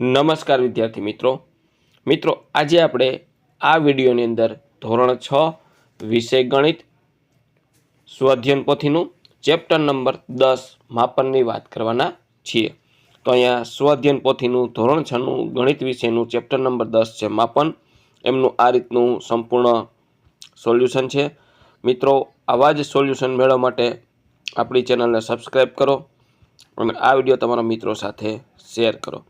નમસ્કાર વિદ્યાર્થી મિત્રો. મિત્રો, આજે આપણે આ વિડીયોની અંદર ધોરણ છ વિષય ગણિત સ્વાધ્યન પોથીનું ચેપ્ટર નંબર દસ માપનની વાત કરવાના છીએ. તો અહીંયા સ્વાધ્યન પોથીનું ધોરણ છનું ગણિત વિષયનું ચેપ્ટર નંબર દસ છે માપન. એમનું આ રીતનું સંપૂર્ણ સોલ્યુશન છે. મિત્રો, આવા જ સોલ્યુશન મેળવવા માટે આપણી ચેનલને સબસ્ક્રાઈબ કરો અને આ વીડિયો તમારા મિત્રો સાથે શેર કરો.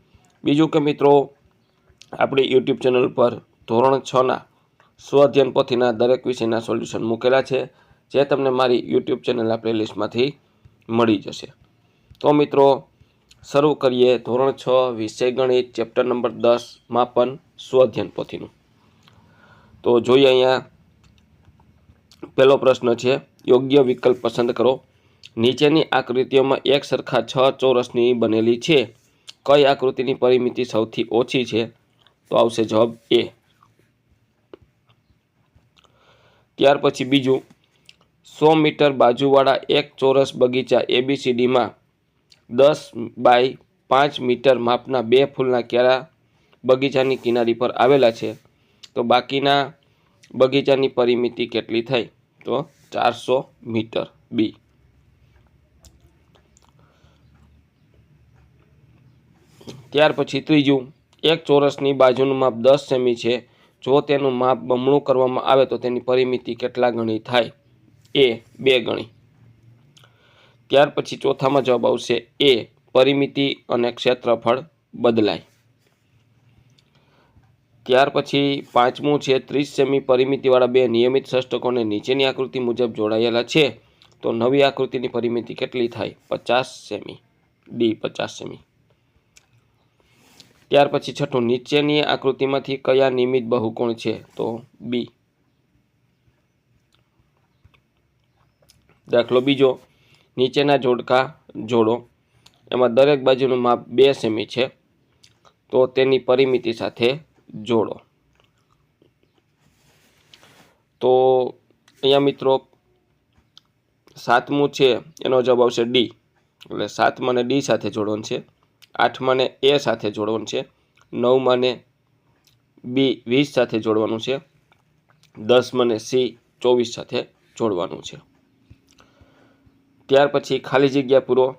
બીજું કે મિત્રો, આપણી યુટ્યુબ ચેનલ પર ધોરણ છના સ્વઅધ્યયન પોથીના દરેક વિષયના સોલ્યુશન મૂકેલા છે, જે તમને મારી યુટ્યુબ ચેનલના પ્લેલિસ્ટમાંથી મળી જશે. તો મિત્રો, શરૂ કરીએ ધોરણ છ, વિષય ગણિત ચેપ્ટર નંબર દસ, માપન સ્વઅધ્યયન પોથીનું. તો જોઈએ અહીંયા, પહેલો પ્રશ્ન છે, યોગ્ય વિકલ્પ પસંદ કરો. નીચેની આકૃતિઓમાં એક સરખા છ ચોરસની બનેલી છે. કઈ આકૃતિની પરિમિતિ સૌથી ઓછી છે? તો આવશે જવાબ એ. ત્યાર પછી બીજું, સો મીટર બાજુવાળા એક ચોરસ બગીચા એબીસીડીમાં દસ બાય પાંચ મીટર માપના બે ફૂલના ક્યારા બગીચાની કિનારી પર આવેલા છે. તો બાકીના બગીચાની પરિમિતિ કેટલી થઈ? તો ચારસો મીટર બી. ત્યાર પછી ત્રીજું, એક ચોરસની બાજુનું માપ દસ સેમી છે. જો તેનું માપ બમણું કરવામાં આવે તો તેની પરિમિતિ કેટલા ગણી થાય? એ બે ગણી. ત્યાર પછી ચોથામાં જવાબ આવશે એ, પરિમિતિ અને ક્ષેત્રફળ બદલાય. ત્યાર પછી પાંચમું છે, ત્રીસ સેમી પરિમિતિવાળા બે નિયમિત ષષ્ટકોને નીચેની આકૃતિ મુજબ જોડાયેલા છે. તો નવી આકૃતિની પરિમિતિ કેટલી થાય? પચાસ સેમી. ડી, પચાસ સેમી. ત્યાર પછી છઠ્ઠું, નીચેની આકૃતિમાંથી કયા નિયમિત બહુકોણ છે? તો બી દાખલો બીજો, નીચેના જોડકા જોડો. એમાં દરેક બાજુનું માપ બે સેમી છે. તો તેની પરિમિતિ સાથે જોડો. તો અહીંયા મિત્રો, સાતમું છે, એનો જવાબ આવશે ડી એટલે સાતમાં ને ડી સાથે જોડવાનું છે. આઠમાં ને એ સાથે જોડવાનું છે. નવમાં ને બી વીસ સાથે જોડવાનું છે. દસમાં ને સી ચોવીસ સાથે જોડવાનું છે. ત્યાર પછી ખાલી જગ્યા પૂરો.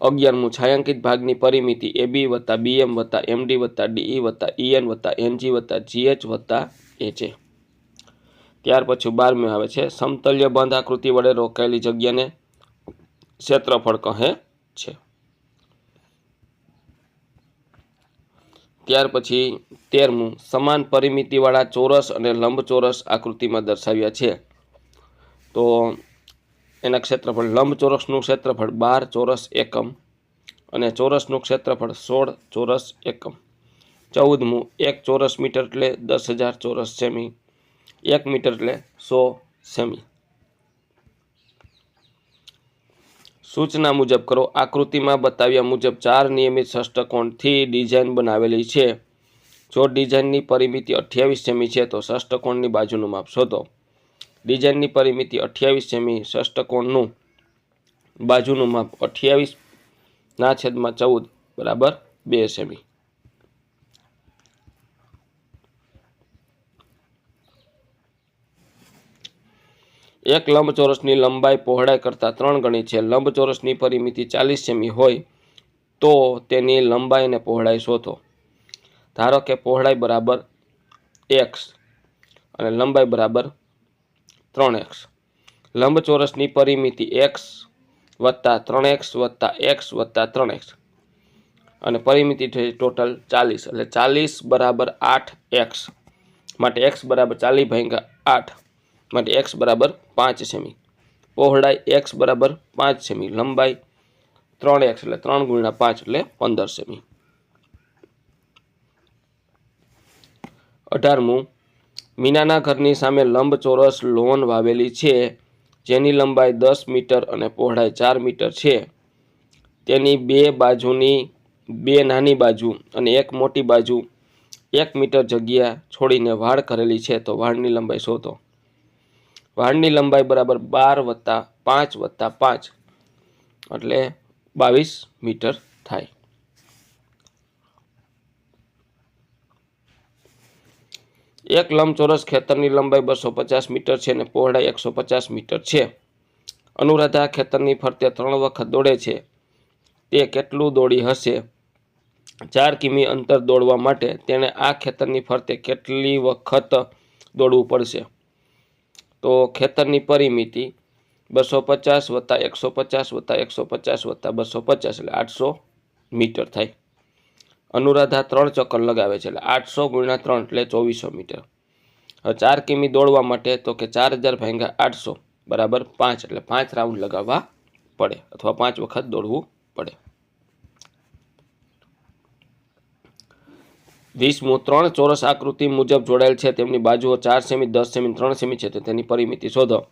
અગિયારમું, છાયાંકિત ભાગની પરિમિતિ એ બી વત્તા બીએમ વત્તા એમડી વત્તા ડીઈ વત્તા ઈએન વત્તા એનજી વત્તા જીએચ વત્તા એચે. ત્યાર પછી બારમી આવે છે. સમતલ્ય બંધ આકૃતિ વડે રોકાયેલી જગ્યાને ક્ષેત્રફળ કહે છે. ત્યાર પછી તેરમું, સમાન પરિમિતિવાળા ચોરસ અને લંબચોરસ આકૃતિમાં દર્શાવ્યા છે. તો એના ક્ષેત્રફળ, લંબચોરસનું ક્ષેત્રફળ બાર ચોરસ એકમ અને ચોરસનું ક્ષેત્રફળ સોળ ચોરસ એકમ. ચૌદમું, એક ચોરસ મીટર એટલે દસ હજાર ચોરસ સેમી, એક મીટર એટલે સો સેમી. સૂચના મુજબ કરો. આકૃતિમાં બતાવ્યા મુજબ ચાર નિયમિત ષષ્ટકોણથી ડિઝાઇન બનાવેલી છે. જો ડિઝાઇનની પરિમિતિ અઠ્યાવીસ સેમી છે, તો ષષ્ટકોણની બાજુનું માપ શોધો. ડિઝાઇનની પરિમિતિ અઠ્યાવીસ સેમી ષષ્ટકોણનું બાજુનું માપ અઠ્યાવીસ ના છેદમાં ચૌદ બરાબર બે સેમી. એક લંબચોરસની લંબાઈ પહોળાઈ કરતાં ત્રણ ગણી છે. લંબચોરસની પરિમિતિ ચાલીસ સેમી હોય તો તેની લંબાઈ અને પહોળાઈ શોધો. ધારો કે પહોળાઈ બરાબર એક્સ અને લંબાઈ બરાબર ત્રણ એક્સ. લંબચોરસની પરિમિતિ એક્સ વત્તા ત્રણ એક્સ વત્તા એક્સ વત્તા ત્રણ એક્સ. અને પરિમિતિ થઈ ટોટલ ચાલીસ. એટલે ચાલીસ બરાબર આઠ એક્સ. માટે એક્સ બરાબર ચાલીસ ભાંગા આઠ. માટે એક્સ બરાબર પાંચ સેમી પહોળાઈ એક્સ બરાબર પાંચ સેમી લંબાઈ ત્રણ એક્સ એટલે ત્રણ ગુણ્યા પાંચ એટલે પંદર સેમી અઢારમું. મીનાના ઘરની સામે લંબચોરસ લોન વાવેલી છે. જેની લંબાઈ દસ મીટર અને પહોળાઈ ચાર મીટર છે. તેની બે બાજુની, બે નાની બાજુ અને એક મોટી બાજુ એક મીટર જગ્યા છોડીને વાડ કરેલી છે. તો વાડની લંબાઈ શોધો. વાળની લંબાઈ બરાબર બાર વત્તા પાંચ વત્તા પાંચ એટલે બાવીસ મીટર થાય. એક લંબચોરસ ખેતરની લંબાઈ બસો પચાસ મીટર છે અને પહોળાઈ એકસો પચાસ મીટર છે. અનુરાધા ખેતરની ફરતે ત્રણ વખત દોડે છે. તે કેટલું દોડી હશે? ચાર કિમી અંતર દોડવા માટે તેણે આ ખેતરની ફરતે કેટલી વખત દોડવું પડશે? તો ખેતરની પરિમિતિ બસો પચાસ વત્તા એકસો પચાસ વત્તા એકસો પચાસ વત્તા બસો પચાસ એટલે આઠસો મીટર થાય. અનુરાધા ત્રણ ચક્કર લગાવે છે એટલે આઠસો ગુણ્યા ત્રણ એટલે ચોવીસો મીટર. હવે ચાર કિમી દોડવા માટે તો કે ચાર હજાર ભાંગા આઠસો બરાબર પાંચ એટલે પાંચ રાઉન્ડ લગાવવા પડે અથવા પાંચ વખત દોડવું પડે. વીસમું ત્રણ ચોરસ આકૃતિ મુજબ જોડાયેલ છે. તેમની બાજુઓ ચાર સેમી, દસ સેમી, ત્રણ સેમી છે. તો તેની પરિમિતિ શોધો.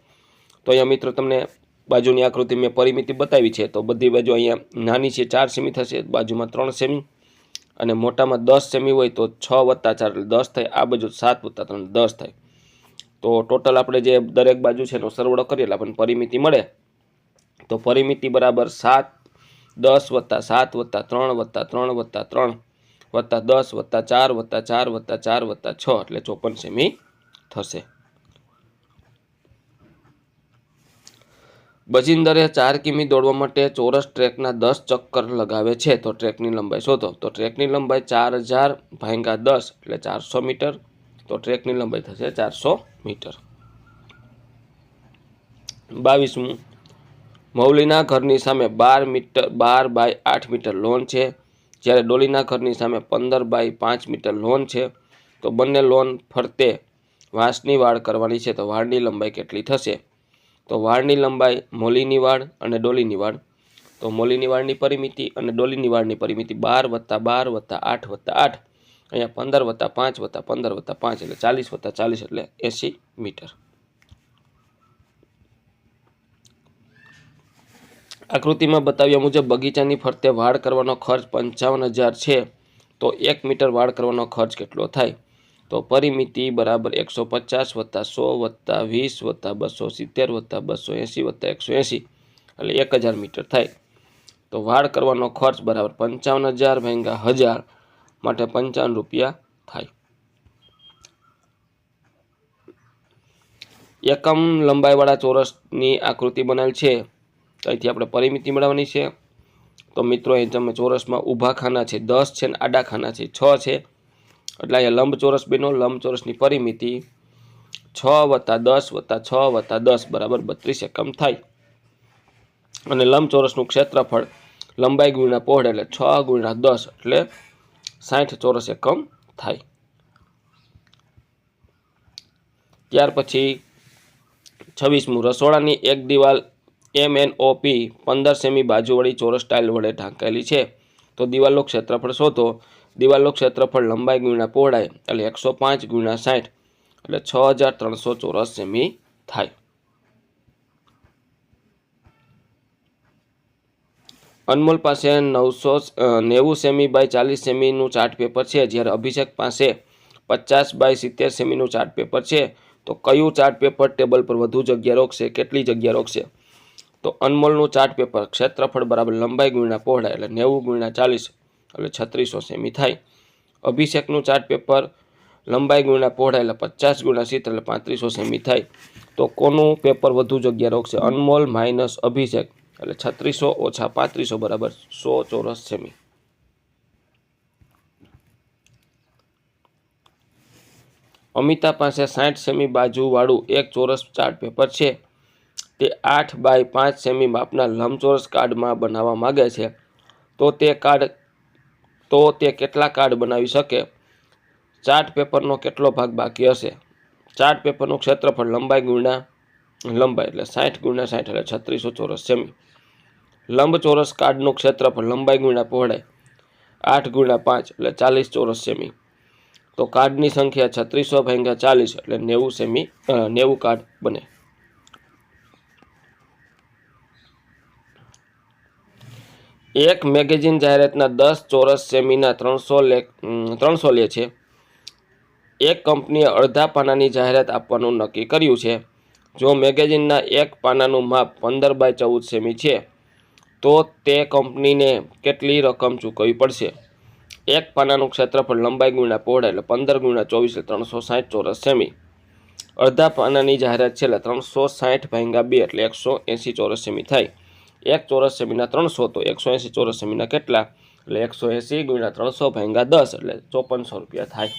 તો અહીંયા મિત્રો તમને બાજુની આકૃતિ મેં પરિમિતિ બતાવી છે. તો બધી બાજુ અહીંયા નાની છે, ચાર સેમી થશે. બાજુમાં ત્રણ સેમી અને મોટામાં દસ સેમી હોય તો છ વત્તા ચાર. એટલે દસ થાય, આ બાજુ સાત વત્તા ત્રણ, દસ થાય. તો ટોટલ આપણે જે દરેક બાજુ છે એનો સરવાળો કરીએ, એટલે આપણને પરિમિતિ મળે. તો પરિમિતિ બરાબર સાત, દસ વત્તા સાત વત્તા ત્રણ વત્તા ત્રણ વત્તા ત્રણ. વત્તા દસ, વત્તા ચાર વત્તા ચાર વત્તા ચાર, વત્તા છ એટલે ચોપન સેમી થશે. બજિંદરે ચાર કિમી દોડવા માટે ચોરસ ટ્રેકના દસ ચક્કર લગાવે છે. તો ટ્રેકની લંબાઈ શોધો. તો ટ્રેકની લંબાઈ ચાર હજાર ભાંગા દસ એટલે ચારસો મીટર. તો ટ્રેકની લંબાઈ થશે ચારસો મીટર. બાવીસમું. મૌલીના ઘરની સામે બાર મીટર, બાર બાય આઠ મીટર લોન છે. જ્યારે ડોલીના ઘરની સામે પંદર બાય પાંચ મીટર લોન છે, તો બંને લોન ફરતે વાંસની વાડ કરવાની છે, તો વાડની લંબાઈ કેટલી થશે? તો વાડની લંબાઈ મોલીની વાડ અને ડોલીની વાડ તો મોલીની વાડની પરિમિતિ અને ડોલીની વાડની પરિમિતિ બાર વત્તા બાર વત્તા આઠ વત્તા આઠ. અહીંયા પંદર વત્તા પાંચ વત્તા પંદર વત્તા પાંચ એટલે ચાલીસ વત્તા ચાલીસ એટલે એંસી મીટર. આકૃતિમાં બતાવ્યા મુજબ બગીચાની ફરતે વાડ કરવાનો ખર્ચ પંચાવન હજાર છે. તો એક મીટર વાડ કરવાનો ખર્ચ કેટલો થાય? તો પરિમિતિ બરાબર એકસો પચાસ વત્તા સો વત્તા વીસ વત્તા બસો સિત્તેર વત્તા બસો એંસી વત્તા એકસો એંસી. એટલે એક હજાર મીટર થાય. તો વાડ કરવાનો ખર્ચ બરાબર પંચાવન હજાર ભાંગા હજાર માટે પંચાવન રૂપિયા થાય. એકમ લંબાઈવાળા ચોરસની આકૃતિ બનાવેલ છે. અહીંથી આપણે પરિમિતિ મેળવવાની છે. તો મિત્રો, અહીં તમે ચોરસમાં ઊભા ખાના છે, દસ છે ને આડા ખાના છે, છ છે. એટલે અહીંયા લંબચોરસ બેનો, લંબચોરસની પરિમિતિ છ વત્તા દસ વત્તા છ વત્તા દસ બરાબર બત્રીસ એકમ થાય. અને લંબચોરસનું ક્ષેત્રફળ લંબાઈ ગુણ્યા પહોળે એટલે છ ગુણ્યા દસ એટલે સાઠ ચોરસ એકમ થાય. ત્યાર પછી છવ્વીસમું રસોડાની એક દિવાલ એમ એન ઓ પંદર સેમી બાજુવાળી ચોરસ ટાઇલ વડે ઢાંકાયેલી છે. તો દિવાલનું ક્ષેત્રફળ શોધો. દિવાલનું ક્ષેત્રફળ લંબાઈ ગુણ્યા પહોળાઈ એટલે એકસો પાંચ ગુણ્યા સાઠ એટલે છ હજાર ત્રણસો ચોરસ સેમી થાય. અનમોલ પાસે નવસો નેવું સેમી બાય ચાલીસ સેમીનું ચાર્ટ પેપર છે. જ્યારે અભિષેક પાસે પચાસ બાય સિત્તેર સેમીનું ચાર્ટ પેપર છે. તો કયું ચાર્ટ પેપર ટેબલ પર વધુ જગ્યા રોકશે? કેટલી જગ્યા રોકશે? તો અનમોલનું ચાર્ટ પેપર ક્ષેત્રફળ બરાબર લંબાઈ ગુણ્યા પહોળાઈ એટલે નેવું ગુણ્યા ચાલીસ એટલે છત્રીસો સેમી થાય. અભિષેકનું ચાર્ટ પેપર લંબાઈ ગુણ્યા પહોળાઈ એટલે પચાસ ગુણ્યા સિત્તેર એટલે પાંત્રીસો સેમી થાય. તો કોનું પેપર વધુ જગ્યા રોકશે? અનમોલ માઇનસ અભિષેક એટલે છત્રીસો ઓછા પાંત્રીસો બરાબર સો ચોરસ સેમી. અમિતા પાસે સાઠ સેમી બાજુવાળું એક ચોરસ ચાર્ટ પેપર છે. તે આઠ બાય પાંચ સેમી માપના લંબચોરસ કાર્ડમાં બનાવવા માગે છે. તો તે કાર્ડ, તો તે કેટલા કાર્ડ બનાવી શકે? ચાર્ટ પેપરનો કેટલો ભાગ બાકી હશે? ચાર્ટ પેપરનું ક્ષેત્રફળ લંબાઈ ગુણ્યા, લંબાઈ એટલે સાઠ ગુણ્યા સાઠ એટલે છત્રીસો ચોરસ સેમી. લંબચોરસ કાર્ડનું ક્ષેત્રફળ લંબાઈ ગુણ્યા પહોળાઈ આઠ ગુણ્યા પાંચ એટલે ચાલીસ ચોરસ સેમી. તો કાર્ડની સંખ્યા છત્રીસો ભાંગ્યા ચાલીસ એટલે નેવું સેમી નેવું કાર્ડ બને. એક મેગેઝિન જાહેરાતના દસ ચોરસ સેમીના ત્રણસો લે ત્રણસો લે છે. એક કંપનીએ અડધા પાનાની જાહેરાત આપવાનું નક્કી કર્યું છે. જો મેગેઝિનના એક પાનાનું માપ પંદર બાય ચૌદ સેમી છે, તો તે કંપનીને કેટલી રકમ ચૂકવવી પડશે? એક પાનાનું ક્ષેત્રફળ લંબાઈ ગુણ્યા પહોળાઈ એટલે પંદર ગુણ્યા ચોવીસ ત્રણસો સાઠ ચોરસ સેમી. અડધા પાનાની જાહેરાત છે ત્રણસો સાઠ ભાંગા બે એટલે એકસો એંસી ચોરસ સેમી થાય. એક ચોરસ સેમીના ત્રણસો તો એકસો એંસી ચોરસ સેમીના કેટલા? એટલે એકસો એંસી ગુણ્યા ત્રણસો ભાંગા દસ, એટલે ચોપનસો રૂપિયા થાય.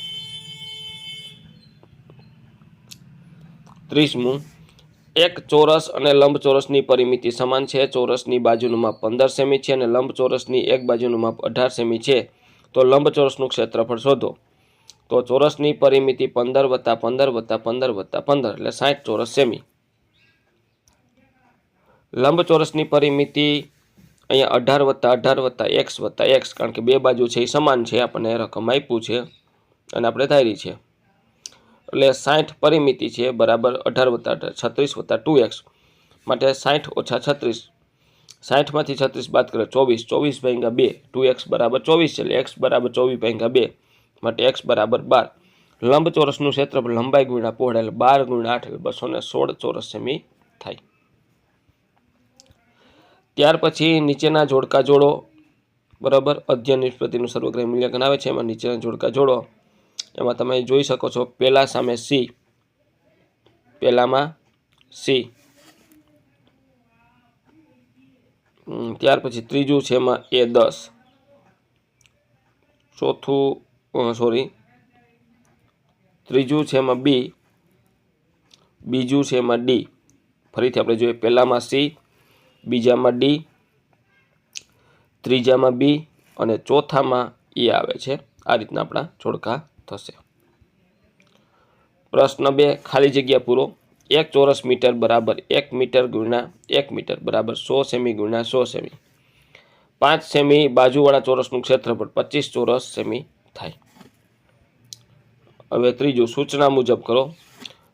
ત્રીસમું. એક ચોરસ અને લંબચોરસની પરિમિતિ સમાન છે. ચોરસની બાજુનું માપ પંદર સેમી છે અને લંબચોરસની એક બાજુનું માપ અઢાર સેમી છે. તો લંબચોરસનું ક્ષેત્રફળ શોધો. તો ચોરસની પરિમિતિ પંદર વત્તા પંદર વત્તા પંદર વત્તા પંદર, એટલે સાઠ ચોરસ સેમી. લંબચોરસની પરિમિતિ અહીંયા અઢાર વત્તા અઢાર વત્તા, એક્સ વત્તા, એક્સ, કારણ કે બે બાજુ છે એ સમાન છે, આપણને રકમ આપ્યું છે અને આપણે ધારી છે. એટલે સાઠ પરિમિતિ છે, બરાબર અઢાર વત્તા છત્રીસ વત્તા ટુ એક્સ માટે સાઠ ઓછા છત્રીસ. સાઠમાંથી છત્રીસ બાદ કરે, ચોવીસ. ચોવીસ ભાંગા બે, ટુ એક્સ બરાબર ચોવીસ છે, એટલે એક્સ બરાબર ચોવીસ ભાંગા બે માટે એક્સ બરાબર બાર. લંબચોરસનું ક્ષેત્રફળ લંબાઈ ગુણ્યા પહોળાઈ, એટલે બાર ગુણ્યા આઠ, એટલે બસો સોળ ચોરસ સેમી થાય. ત્યાર પછી નીચેના જોડકા જોડો, બરાબર? અધ્યયન નિષ્પત્તિનું સર્વગ્રહ મૂલ્યાંકન આવે છે. એમાં નીચેના જોડકા જોડો, એમાં તમે જોઈ શકો છો પહેલા સામે સી પહેલામાં સી ત્યાર પછી ત્રીજું છે એમાં એ દસ. ચોથું સોરી ત્રીજું છે એમાં બી બીજું છે એમાં ડી ફરીથી આપણે જોઈએ પહેલામાં સી બીજામાં ડી, ત્રીજામાં બી અને ચોથામાં એ આવે છે. આ રીતના આપણા જોડકા થશે. પ્રશ્ન બે, ખાલી જગ્યા પૂરો. એક ચોરસ મીટર બરાબર એક મીટર ગુણ્યા એક મીટર બરાબર સો સેમી ગુણ્યા સો સેમી. પાંચ સેમી બાજુવાળા ચોરસનું ક્ષેત્રફળ પચીસ ચોરસ સેમી થાય. હવે ત્રીજું સૂચના મુજબ કરો.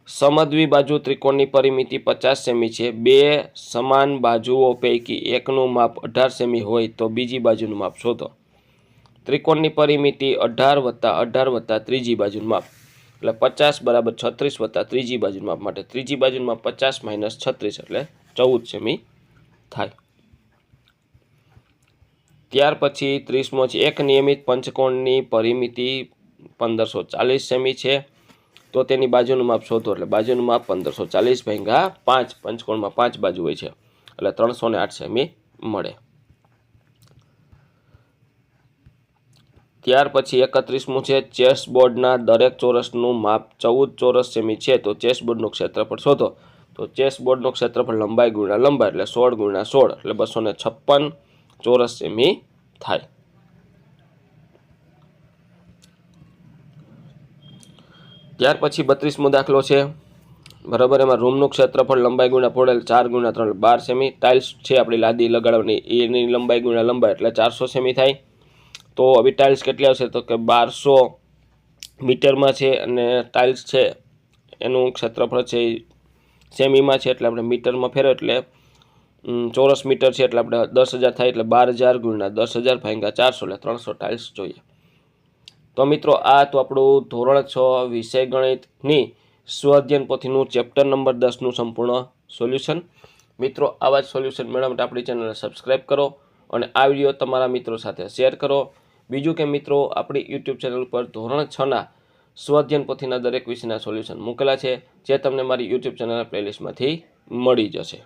સમદ્વી બાજુ ત્રિકોણની પરિમિતિ પચાસ સેમી છે. બે સમાન બાજુઓ પૈકી એકનું માપ અઢાર સેમી હોય તો બીજી બાજુનું માપ શોધો. ત્રિકોણની પરિમિતિ અઢાર વત્તા અઢાર વત્તા ત્રીજી બાજુનું માપ. એટલે પચાસ બરાબર છત્રીસ વત્તા ત્રીજી બાજુનું માપ માટે ત્રીજી બાજુનું માપ પચાસ માઇનસ છત્રીસ એટલે ચૌદ સેમી થાય. ત્યાર પછી ત્રીસમો છે. એક નિયમિત પંચકોણની પરિમિતિ પંદરસો ચાલીસ સેમી છે. તો તેની બાજુનું માપ શોધો એટલે બાજુનું માપ પંદરસો ચાલીસ ભાંગા પાંચ, પંચકોણમાં પાંચ બાજુ હોય છે. એટલે ત્રણસો ને આઠ સેમી મળે. ત્યાર પછી એકત્રીસમું છે, ચેસ બોર્ડના દરેક ચોરસનું માપ ચૌદ ચોરસ સેમી છે, તો ચેસ બોર્ડનું ક્ષેત્રફળ શોધો. તો ચેસ બોર્ડનું ક્ષેત્રફળ લંબાઈ ગુણ્યા લંબાઈ એટલે સોળ ગુણ્યા સોળ એટલે બસો છપ્પન ચોરસ સેમી થાય. ત્યાર પછી બત્રીસમો દાખલો છે. બરાબર, એમાં રૂમનું ક્ષેત્રફળ, લંબાઈ ગુણ્યા પહોળાઈ ચાર ગુણ્યા ત્રણ, બાર સેમી. ટાઇલ્સ છે આપણી લાદી લગાડવાની, એની લંબાઈ ગુણ્યા લંબાઈ, એટલે ચારસો સેમી થાય. તો હવે ટાઇલ્સ કેટલી આવશે? તો કે બારસો મીટરમાં છે અને ટાઇલ્સ છે, એનું ક્ષેત્રફળ છે સેમીમાં છે, એટલે આપણે મીટરમાં ફેરવો એટલે ચોરસ મીટર છે, એટલે આપણે દસ હજાર થાય, એટલે બાર હજાર ગુણ્યા દસ હજાર ભાંગ્યા ચારસો, એટલે ત્રણસો ટાઇલ્સ જોઈએ. તો મિત્રો, આ તો આપણું ધોરણ છ વિષય ગણિતની સ્વઅધ્યયન પોથીનું ચેપ્ટર નંબર દસનું સંપૂર્ણ સોલ્યુશન મિત્રો, આવા જ સોલ્યુશન મેળવવા માટે આપણી ચેનલને સબસ્ક્રાઈબ કરો અને આ વીડિયો તમારા મિત્રો સાથે શેર કરો. બીજું કે મિત્રો, આપણી યુટ્યુબ ચેનલ પર ધોરણ છના સ્વઅધ્યયન પોથીના દરેક વિષયના સોલ્યુશન મૂકેલા છે, જે તમને મારી યુટ્યુબ ચેનલના પ્લેલિસ્ટમાંથી મળી જશે.